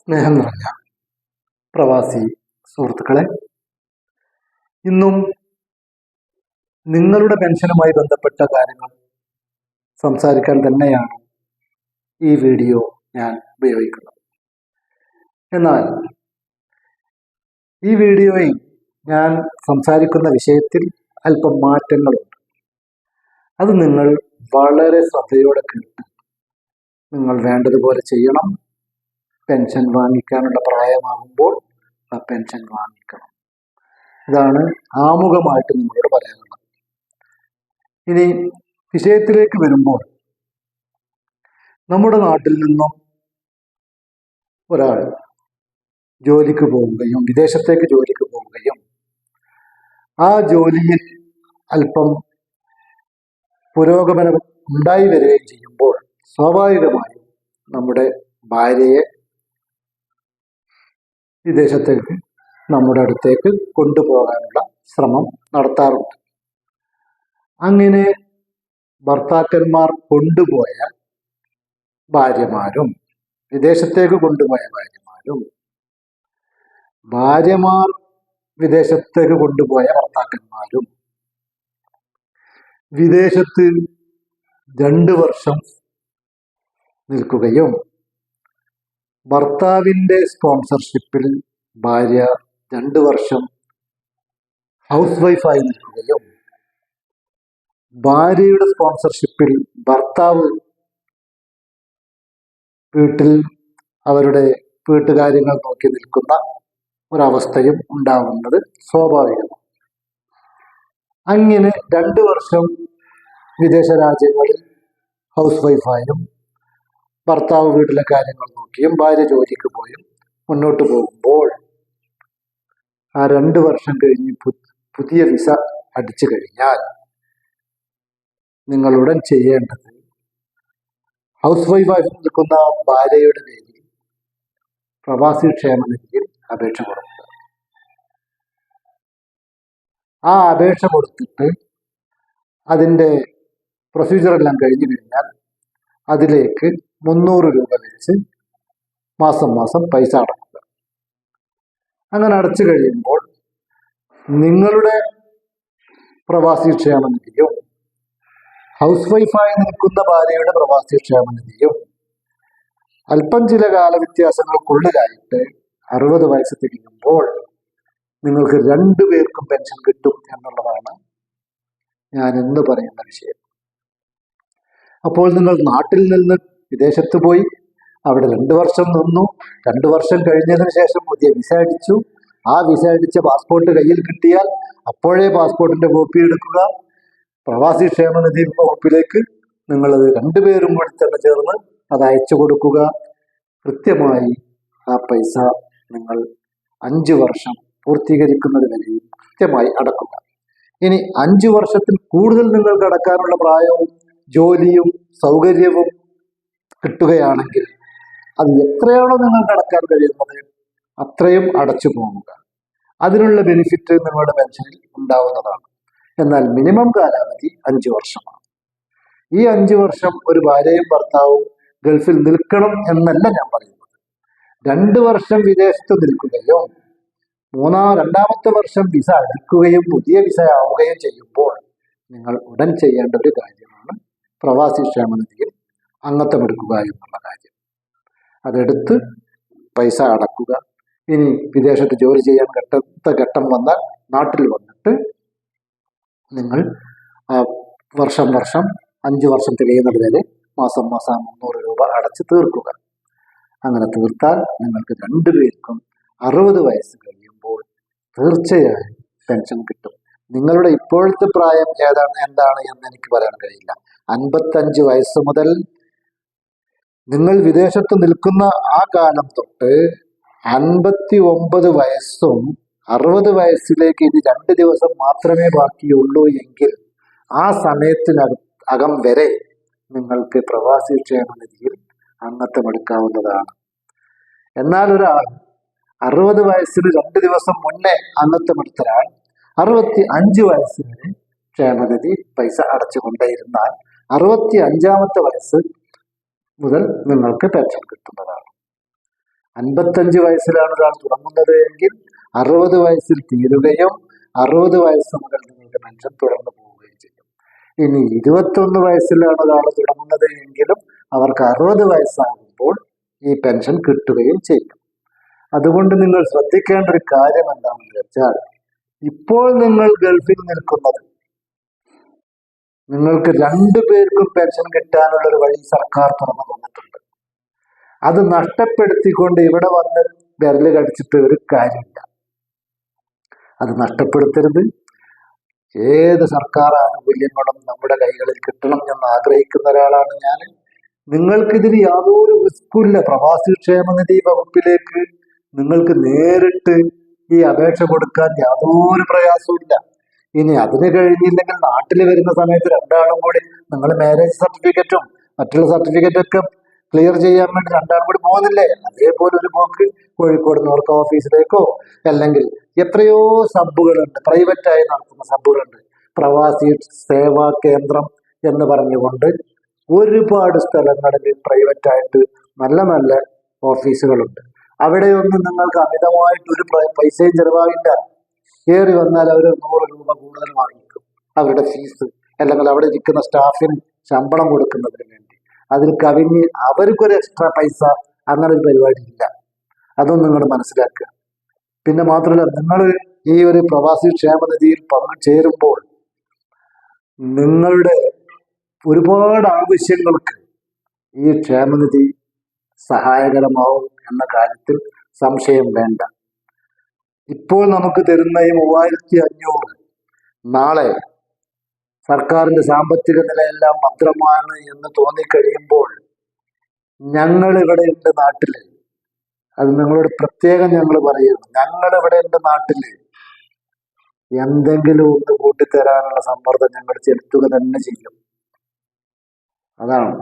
സ്നേഹം നിറഞ്ഞ പ്രവാസി സുഹൃത്തുക്കളെ ഇന്നും നിങ്ങളുടെ പെൻഷനുമായി ബന്ധപ്പെട്ട കാര്യങ്ങൾ സംസാരിക്കാൻ തന്നെയാണ് ഈ വീഡിയോ ഞാൻ ഉപയോഗിക്കുന്നത്. എന്നാൽ ഈ വീഡിയോയിൽ ഞാൻ സംസാരിക്കുന്ന വിഷയത്തിൽ അല്പം മാറ്റങ്ങളുണ്ട്. അത് നിങ്ങൾ വളരെ ശ്രദ്ധയോടെ കേട്ട് നിങ്ങൾ വേണ്ടതുപോലെ ചെയ്യണം. പെൻഷൻ വാങ്ങിക്കാനുള്ള പ്രായമാകുമ്പോൾ ആ പെൻഷൻ വാങ്ങിക്കണം. ഇതാണ് ആമുഖമായിട്ട് നിങ്ങളോട് പറയാനുള്ളത്. ഇനി വിഷയത്തിലേക്ക് വരുമ്പോൾ നമ്മുടെ നാട്ടിൽ നിന്നും ഒരാൾ ജോലിക്ക് പോവുകയും വിദേശത്തേക്ക് ജോലിക്ക് പോവുകയും ആ ജോലിയിൽ അല്പം പുരോഗമനം ഉണ്ടായി വരികയും ചെയ്യുമ്പോൾ സ്വാഭാവികമായും നമ്മുടെ ഭാര്യയെ വിദേശത്തേക്ക് നമ്മുടെ അടുത്തേക്ക് കൊണ്ടുപോകാനുള്ള ശ്രമം നടത്താറുണ്ട്. അങ്ങനെ ഭർത്താക്കന്മാർ കൊണ്ടുപോയ ഭാര്യമാരും വിദേശത്തേക്ക് കൊണ്ടുപോയ ഭാര്യമാരും ഭാര്യമാർ വിദേശത്തേക്ക് കൊണ്ടുപോയ ഭർത്താക്കന്മാരും വിദേശത്ത് രണ്ട് വർഷം നിൽക്കുകയും ഭർത്താവിന്റെ സ്പോൺസർഷിപ്പിൽ ഭാര്യ രണ്ട് വർഷം ഹൗസ് വൈഫായി നിൽക്കുകയും ഭാര്യയുടെ സ്പോൺസർഷിപ്പിൽ ഭർത്താവ് വീട്ടിൽ അവരുടെ വീട്ടുകാര്യങ്ങൾ നോക്കി നിൽക്കുന്ന ഒരവസ്ഥയും ഉണ്ടാവുന്നത് സ്വാഭാവികമാണ്. അങ്ങനെ രണ്ട് വർഷം വിദേശ രാജ്യങ്ങളിൽ ഹൗസ് വൈഫായും ഭർത്താവ് വീട്ടിലെ കാര്യങ്ങൾ നോക്കിയും ഭാര്യ ജോലിക്ക് പോയും മുന്നോട്ട് പോകുമ്പോൾ ആ രണ്ട് വർഷം കഴിഞ്ഞ് പുതിയ വിസ അടിച്ചു കഴിഞ്ഞാൽ നിങ്ങളുടൻ ചെയ്യേണ്ടത് ഹൗസ് വൈഫായി നിൽക്കുന്ന ഭാര്യയുടെ പേരിൽ പ്രവാസി ക്ഷേമനിധിയിൽ അപേക്ഷ കൊടുക്കുക. ആ അപേക്ഷ കൊടുത്തിട്ട് അതിന്റെ പ്രൊസീജിയർ എല്ലാം കഴിഞ്ഞു കഴിഞ്ഞാൽ അതിലേക്ക് മുന്നൂറ് രൂപ വെച്ച് മാസം മാസം പൈസ അടക്കുക. അങ്ങനെ അടച്ചു കഴിയുമ്പോൾ നിങ്ങളുടെ പ്രവാസി ക്ഷേമനിധിയും ഹൗസ് വൈഫായി നിൽക്കുന്ന ഭാര്യയുടെ പ്രവാസി ക്ഷേമനിധിയും അല്പം ചില കാലവ്യത്യാസങ്ങൾക്കുള്ളിലായിട്ട് അറുപത് വയസ്സ് തികയുമ്പോൾ നിങ്ങൾക്ക് രണ്ടു പേർക്കും പെൻഷൻ കിട്ടും എന്നുള്ളതാണ് ഞാൻ എന്ന് പറയുന്ന വിഷയം. അപ്പോൾ നിങ്ങൾ നാട്ടിൽ നിന്ന് വിദേശത്ത് പോയി. അവിടെ രണ്ട് വർഷം നിന്നു. രണ്ട് വർഷം കഴിഞ്ഞതിന് ശേഷം പുതിയ വിസ അടിച്ചു. ആ വിസ അടിച്ച പാസ്പോർട്ട് കയ്യിൽ കിട്ടിയാൽ അപ്പോഴേ പാസ്പോർട്ടിന്റെ കോപ്പി എടുക്കുക. പ്രവാസി ക്ഷേമനിധി വകുപ്പിലേക്ക് നിങ്ങളത് രണ്ടുപേരും കൂടി തന്നെ ചേർന്ന് അത് അയച്ചു കൊടുക്കുക. കൃത്യമായി ആ പൈസ നിങ്ങൾ അഞ്ച് വർഷം പൂർത്തീകരിക്കുന്നത് വരെയും കൃത്യമായി അടക്കുക. ഇനി അഞ്ചു വർഷത്തിൽ കൂടുതൽ നിങ്ങൾക്ക് അടക്കാനുള്ള പ്രായവും ജോലിയും സൗകര്യവും കിട്ടുകയാണെങ്കിൽ അത് എത്രയാണോ നിങ്ങൾക്ക് അടക്കാൻ കഴിയുന്നത് അത്രയും അടച്ചു പോവുക. അതിനുള്ള ബെനിഫിറ്റ് നിങ്ങളുടെ പെൻഷനിൽ ഉണ്ടാവുന്നതാണ്. എന്നാൽ മിനിമം കാലാവധി അഞ്ചു വർഷമാണ്. ഈ അഞ്ചു വർഷം ഒരു ഭാര്യയും ഭർത്താവും ഗൾഫിൽ നിൽക്കണം എന്നല്ല ഞാൻ പറയുന്നത്. രണ്ട് വർഷം വിദേശത്ത് നിൽക്കുകയും മൂന്നാം രണ്ടാമത്തെ വർഷം വിസ അടിക്കുകയും പുതിയ വിസ ആവുകയും ചെയ്യുമ്പോൾ നിങ്ങൾ ഉടൻ ചെയ്യേണ്ട ഒരു കാര്യമാണ് പ്രവാസി ക്ഷേമനിധിയിൽ അംഗത്വം എടുക്കുക എന്നുള്ള കാര്യം. അതെടുത്ത് പൈസ അടക്കുക. ഇനി വിദേശത്ത് ജോലി ചെയ്യാൻ ഘട്ടത്ത ഘട്ടം വന്നാൽ നാട്ടിൽ വന്നിട്ട് നിങ്ങൾ വർഷം വർഷം അഞ്ച് വർഷം തികയുന്നത് വരെ മാസം മാസം മുന്നൂറ് രൂപ അടച്ച് തീർക്കുക. അങ്ങനെ തീർത്താൽ നിങ്ങൾക്ക് രണ്ടുപേർക്കും അറുപത് വയസ്സ് കഴിയുമ്പോൾ തീർച്ചയായും പെൻഷൻ കിട്ടും. നിങ്ങളുടെ ഇപ്പോഴത്തെ പ്രായം ഏതാണ് എന്താണ് എന്ന് എനിക്ക് പറയാൻ കഴിയില്ല. അൻപത്തഞ്ച് വയസ്സ് മുതൽ നിങ്ങൾ വിദേശത്ത് നിൽക്കുന്ന ആ കാലം തൊട്ട് അൻപത്തി ഒമ്പത് വയസ്സും അറുപത് വയസ്സിലേക്ക് ഇനി രണ്ട് ദിവസം മാത്രമേ ബാക്കിയുള്ളൂ എങ്കിൽ ആ സമയത്തിനകം അകം വരെ നിങ്ങൾക്ക് പ്രവാസി ക്ഷേമനിധിയിൽ അംഗത്വം എടുക്കാവുന്നതാണ്. എന്നാൽ ഒരാൾ അറുപത് വയസ്സിന് രണ്ട് ദിവസം മുന്നേ അംഗത്വം എടുത്തൊരാൾ അറുപത്തി അഞ്ച് വയസ്സ് വരെ ക്ഷേമനിധി പൈസ അടച്ചുകൊണ്ടേയിരുന്നാൽ അറുപത്തി അഞ്ചാമത്തെ വയസ്സ് മുതൽ നിങ്ങൾക്ക് പെൻഷൻ കിട്ടുന്നതാണ്. അൻപത്തഞ്ച് വയസ്സിലാണ് ഒരാൾ തുടങ്ങുന്നത് എങ്കിൽ അറുപത് വയസ്സിൽ തീരുകയും അറുപത് വയസ്സ് മുതൽ നിങ്ങൾക്ക് പെൻഷൻ തുടർന്ന് പോവുകയും ചെയ്യും. ഇനി ഇരുപത്തൊന്ന് വയസ്സിലാണ് ഒരാൾ തുടങ്ങുന്നത് എങ്കിലും അവർക്ക് അറുപത് വയസ്സാകുമ്പോൾ ഈ പെൻഷൻ കിട്ടുകയും ചെയ്യും. അതുകൊണ്ട് നിങ്ങൾ ശ്രദ്ധിക്കേണ്ട ഒരു കാര്യം എന്താണെന്ന് വെച്ചാൽ ഇപ്പോൾ നിങ്ങൾ ഗൾഫിൽ നിൽക്കുന്നത് നിങ്ങൾക്ക് രണ്ടു പേർക്കും പെൻഷൻ കിട്ടാനുള്ള ഒരു വഴി സർക്കാർ തുറന്നു തന്നിട്ടുണ്ട്. അത് നഷ്ടപ്പെടുത്തിക്കൊണ്ട് ഇവിടെ വന്ന് വിരൽ കടിച്ചിട്ട് ഒരു കാര്യമില്ല. അത് നഷ്ടപ്പെടുത്തരുത്. ഏത് സർക്കാർ ആനുകൂല്യങ്ങളും നമ്മുടെ കൈകളിൽ കിട്ടണം എന്ന് ആഗ്രഹിക്കുന്ന ഒരാളാണ് ഞാൻ. നിങ്ങൾക്കിതിന് യാതൊരു റിസ്ക്കുമില്ല. പ്രവാസി ക്ഷേമനിധി വകുപ്പിലേക്ക് നിങ്ങൾക്ക് നേരിട്ട് ഈ അപേക്ഷ കൊടുക്കാൻ യാതൊരു പ്രയാസവും ഇനി അതിന് കഴിഞ്ഞില്ലെങ്കിൽ നാട്ടിൽ വരുന്ന സമയത്ത് രണ്ടാളും കൂടി നിങ്ങൾ മാരേജ് സർട്ടിഫിക്കറ്റും മറ്റുള്ള സർട്ടിഫിക്കറ്റൊക്കെ ക്ലിയർ ചെയ്യാൻ വേണ്ടി രണ്ടാളും കൂടി പോകുന്നില്ലേ? അതേപോലെ ഒരു പോക്ക് കോഴിക്കോട് നോർക്ക് ഓഫീസിലേക്കോ അല്ലെങ്കിൽ എത്രയോ സബുകളുണ്ട് പ്രൈവറ്റായി നടത്തുന്ന സബ്ബുകളുണ്ട്. പ്രവാസി സേവാ കേന്ദ്രം എന്ന് പറഞ്ഞുകൊണ്ട് ഒരുപാട് സ്ഥലങ്ങളിൽ പ്രൈവറ്റായിട്ട് നല്ല നല്ല ഓഫീസുകളുണ്ട് അവിടെയൊന്നും നിങ്ങൾക്ക് അമിതമായിട്ട് ഒരു പൈസയും ചെലവാകില്ല. കയറി വന്നാൽ അവർ നൂറ് രൂപ കൂടുതൽ വാങ്ങിക്കും. അവരുടെ ഫീസ് അല്ലെങ്കിൽ അവിടെ ഇരിക്കുന്ന സ്റ്റാഫിന് ശമ്പളം കൊടുക്കുന്നതിന് വേണ്ടി. അതിൽ കവിഞ്ഞ് അവർക്കൊരു എക്സ്ട്രാ പൈസ അങ്ങനെ ഒരു പരിപാടി ഇല്ല. അതൊന്നും നിങ്ങൾ മനസ്സിലാക്കുക. പിന്നെ മാത്രമല്ല നിങ്ങൾ ഈ ഒരു പ്രവാസി ക്ഷേമനിധിയിൽ പങ്കു ചേരുമ്പോൾ നിങ്ങളുടെ ഒരുപാട് ആവശ്യങ്ങൾക്ക് ഈ ക്ഷേമനിധി സഹായകരമാവും എന്ന കാര്യത്തിൽ സംശയം വേണ്ട. ഇപ്പോൾ നമുക്ക് തരുന്ന ഈ മൂവായിരത്തി അഞ്ഞൂറ് നാളെ സർക്കാരിന്റെ സാമ്പത്തിക നിലയെല്ലാം ഭദ്രമാണ് എന്ന് തോന്നിക്കഴിയുമ്പോൾ ഞങ്ങൾ ഇവിടെ ഉണ്ട് നാട്ടിൽ അത് നിങ്ങളോട് പ്രത്യേകം ഞങ്ങൾ പറയുന്നു. ഞങ്ങൾ ഇവിടെ ഉണ്ട് നാട്ടിൽ എന്തെങ്കിലും ഒന്ന് കൂട്ടിത്തരാനുള്ള സമ്മർദ്ദം ഞങ്ങൾ ചെലുത്തുക തന്നെ ചെയ്യും. അതാണ്.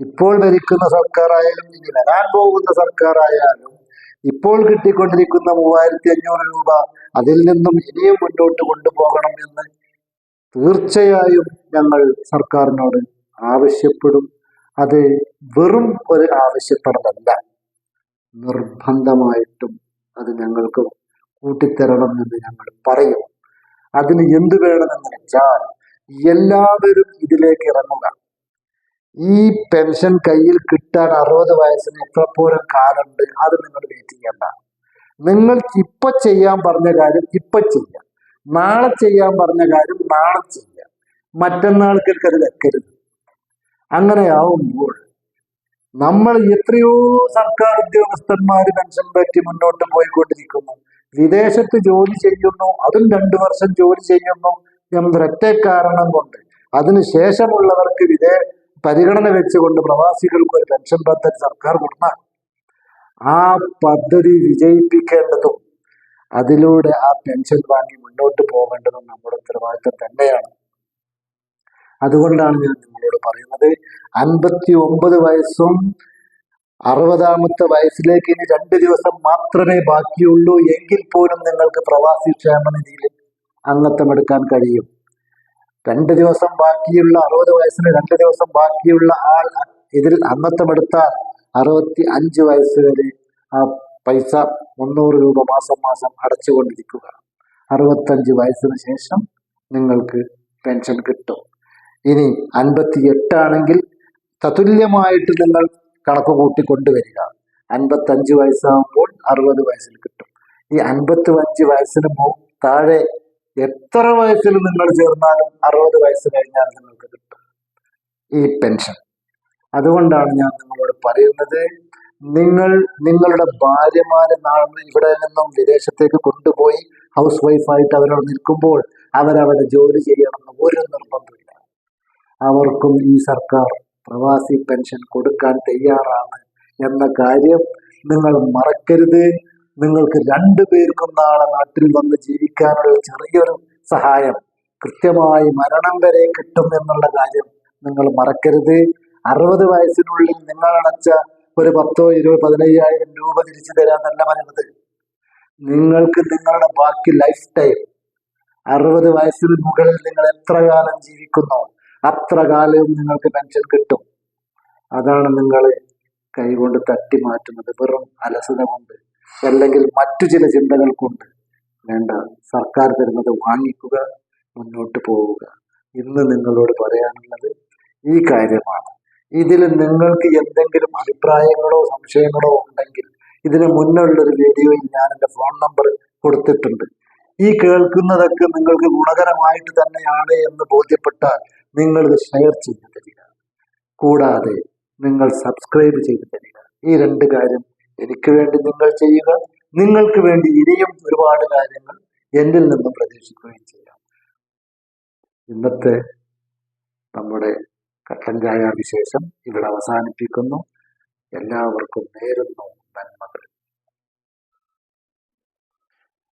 ഇപ്പോൾ ഭരിക്കുന്ന സർക്കാരായാലും ഇനി വരാൻ പോകുന്ന സർക്കാരായാലും ഇപ്പോൾ കിട്ടിക്കൊണ്ടിരിക്കുന്ന മൂവായിരത്തി അഞ്ഞൂറ് രൂപ അതിൽ നിന്നും ഇനിയും മുന്നോട്ട് കൊണ്ടുപോകണം എന്ന് തീർച്ചയായും ഞങ്ങൾ സർക്കാരിനോട് ആവശ്യപ്പെടും. അത് വെറും ഒരു ആവശ്യപ്പെടലല്ല. നിർബന്ധമായിട്ടും അത് ഞങ്ങൾക്ക് കൂട്ടിത്തരണം എന്ന് ഞങ്ങൾ പറയും. അതിന് എന്ത് വേണമെന്ന് വെച്ചാൽ എല്ലാവരും ഇതിലേക്ക് ഇറങ്ങുക. ഈ പെൻഷൻ കയ്യിൽ കിട്ടാൻ അറുപത് വയസ്സിന് എത്രപ്പോഴും കാലുണ്ട് അത് നിങ്ങൾ വെയിറ്റ് ചെയ്യണ്ട. നിങ്ങൾ ഇപ്പൊ ചെയ്യാൻ പറഞ്ഞ കാര്യം ഇപ്പൊ ചെയ്യാം. നാളെ ചെയ്യാൻ പറഞ്ഞ കാര്യം നാളെ ചെയ്യാം. മറ്റന്നാൾക്കൊക്കെ അത് വെക്കരുത്. അങ്ങനെയാവുമ്പോൾ നമ്മൾ എത്രയോ സർക്കാർ ഉദ്യോഗസ്ഥന്മാർ പെൻഷൻ പറ്റി മുന്നോട്ട് പോയിക്കൊണ്ടിരിക്കുന്നു. വിദേശത്ത് ജോലി ചെയ്യുന്നു. അതും രണ്ടു വർഷം ജോലി ചെയ്യുന്നു. എന്നൊരൊറ്റ കാരണം കൊണ്ട്. അതിനുശേഷമുള്ളവർക്ക് വിദേ പരിഗണന വെച്ചുകൊണ്ട് പ്രവാസികൾക്ക് ഒരു പെൻഷൻ പദ്ധതി സർക്കാർ കൊടുത്താൽ ആ പദ്ധതി വിജയിപ്പിക്കേണ്ടതും അതിലൂടെ ആ പെൻഷൻ വാങ്ങി മുന്നോട്ട് പോകേണ്ടതും നമ്മുടെ ഉത്തരവാദിത്വം തന്നെയാണ്. അതുകൊണ്ടാണ് ഞാൻ നിങ്ങളോട് പറയുന്നത് അൻപത്തി ഒമ്പത് വയസ്സും അറുപതാമത്തെ വയസ്സിലേക്ക് ഇനി രണ്ട് ദിവസം മാത്രമേ ബാക്കിയുള്ളൂ എങ്കിൽ പോലും നിങ്ങൾക്ക് പ്രവാസി ക്ഷേമനിധിയിൽ അംഗത്വം എടുക്കാൻ കഴിയും. രണ്ട് ദിവസം ബാക്കിയുള്ള അറുപത് വയസ്സിന് രണ്ട് ദിവസം ബാക്കിയുള്ള ആൾ ഇതിൽ അംഗത്വം എടുത്താൽ അറുപത്തി അഞ്ച് വയസ്സ് വരെ ആ പൈസ മുന്നൂറ് രൂപ മാസം മാസം അടച്ചുകൊണ്ടിരിക്കുക. അറുപത്തഞ്ച് വയസ്സിന് ശേഷം നിങ്ങൾക്ക് പെൻഷൻ കിട്ടും. ഇനി അൻപത്തി എട്ടാണെങ്കിൽ തതുല്യമായിട്ട് നിങ്ങൾ കണക്ക് കൂട്ടി കൊണ്ടുവരിക. അൻപത്തഞ്ച് വയസ്സാകുമ്പോൾ അറുപത് വയസ്സിൽ കിട്ടും. ഈ അൻപത്തി അഞ്ച് വയസ്സിന് താഴെ എത്ര വയസ്സിൽ നിങ്ങൾ ചേർന്നാലും അറുപത് വയസ്സ് കഴിഞ്ഞാൽ നിങ്ങൾക്ക് കിട്ടും. ഈ പെൻഷൻ. അതുകൊണ്ടാണ് ഞാൻ നിങ്ങളോട് പറയുന്നത് നിങ്ങൾ നിങ്ങളുടെ ഭാര്യമാരെ നാളെ ഇവിടെ നിന്നും വിദേശത്തേക്ക് കൊണ്ടുപോയി ഹൗസ് വൈഫായിട്ട് അവരോട് നിൽക്കുമ്പോൾ അവരവിടെ ജോലി ചെയ്യണമെന്ന് ഒരു നിർബന്ധമില്ല അവർക്കും ഈ സർക്കാർ പ്രവാസി പെൻഷൻ കൊടുക്കാൻ തയ്യാറാണ് എന്ന കാര്യം നിങ്ങൾ മറക്കരുത്. നിങ്ങൾക്ക് രണ്ടു പേർക്കും നാളെ നാട്ടിൽ വന്ന് ജീവിക്കാനുള്ള ചെറിയൊരു സഹായം. കൃത്യമായി മരണം വരെ കിട്ടും എന്നുള്ള കാര്യം നിങ്ങൾ മറക്കരുത്. അറുപത് വയസ്സിനുള്ളിൽ നിങ്ങൾ അടച്ച ഒരു പത്തോ ഇരുപത് പതിനയ്യായിരം രൂപ തിരിച്ചു തരാന്നല്ല പറയുന്നത്. നിങ്ങൾക്ക് നിങ്ങളുടെ ബാക്കി ലൈഫ് ടൈം അറുപത് വയസ്സിന് മുകളിൽ നിങ്ങൾ എത്ര കാലം ജീവിക്കുന്നോ അത്ര കാലവും നിങ്ങൾക്ക് പെൻഷൻ കിട്ടും. അതാണ് നിങ്ങൾ കൈകൊണ്ട് തട്ടി മാറ്റുന്നത്. വെറും അലസത കൊണ്ട്. അല്ലെങ്കിൽ മറ്റു ചില ചിന്തകൾ കൊണ്ട് വേണ്ട. സർക്കാർ തരുന്നത് വാങ്ങിക്കുക മുന്നോട്ട് പോവുക. ഇന്ന് നിങ്ങളോട് പറയാനുള്ളത് ഈ കാര്യമാണ്. ഇതിൽ നിങ്ങൾക്ക് എന്തെങ്കിലും അഭിപ്രായങ്ങളോ സംശയങ്ങളോ ഉണ്ടെങ്കിൽ ഇതിന് മുന്നുള്ളൊരു വീഡിയോയിൽ ഞാൻ എന്റെ ഫോൺ നമ്പർ കൊടുത്തിട്ടുണ്ട്. ഈ കേൾക്കുന്നതൊക്കെ നിങ്ങൾക്ക് ഗുണകരമായിട്ട് തന്നെയാണ് എന്ന് ബോധ്യപ്പെട്ടാൽ നിങ്ങൾ ഇത് ഷെയർ ചെയ്ത് തരിക. കൂടാതെ നിങ്ങൾ സബ്സ്ക്രൈബ് ചെയ്ത് തരിക. ഈ രണ്ട് കാര്യം എനിക്ക് വേണ്ടി നിങ്ങൾ ചെയ്യുക. നിങ്ങൾക്ക് വേണ്ടി ഇനിയും ഒരുപാട് കാര്യങ്ങൾ എന്നിൽ നിന്നും പ്രതീക്ഷിക്കുകയും ചെയ്യാം. ഇന്നത്തെ നമ്മുടെ കട്ടൻ ചായ വിശേഷം ഇവിടെ അവസാനിപ്പിക്കുന്നു. എല്ലാവർക്കും നേരുന്നു നന്മകൾ.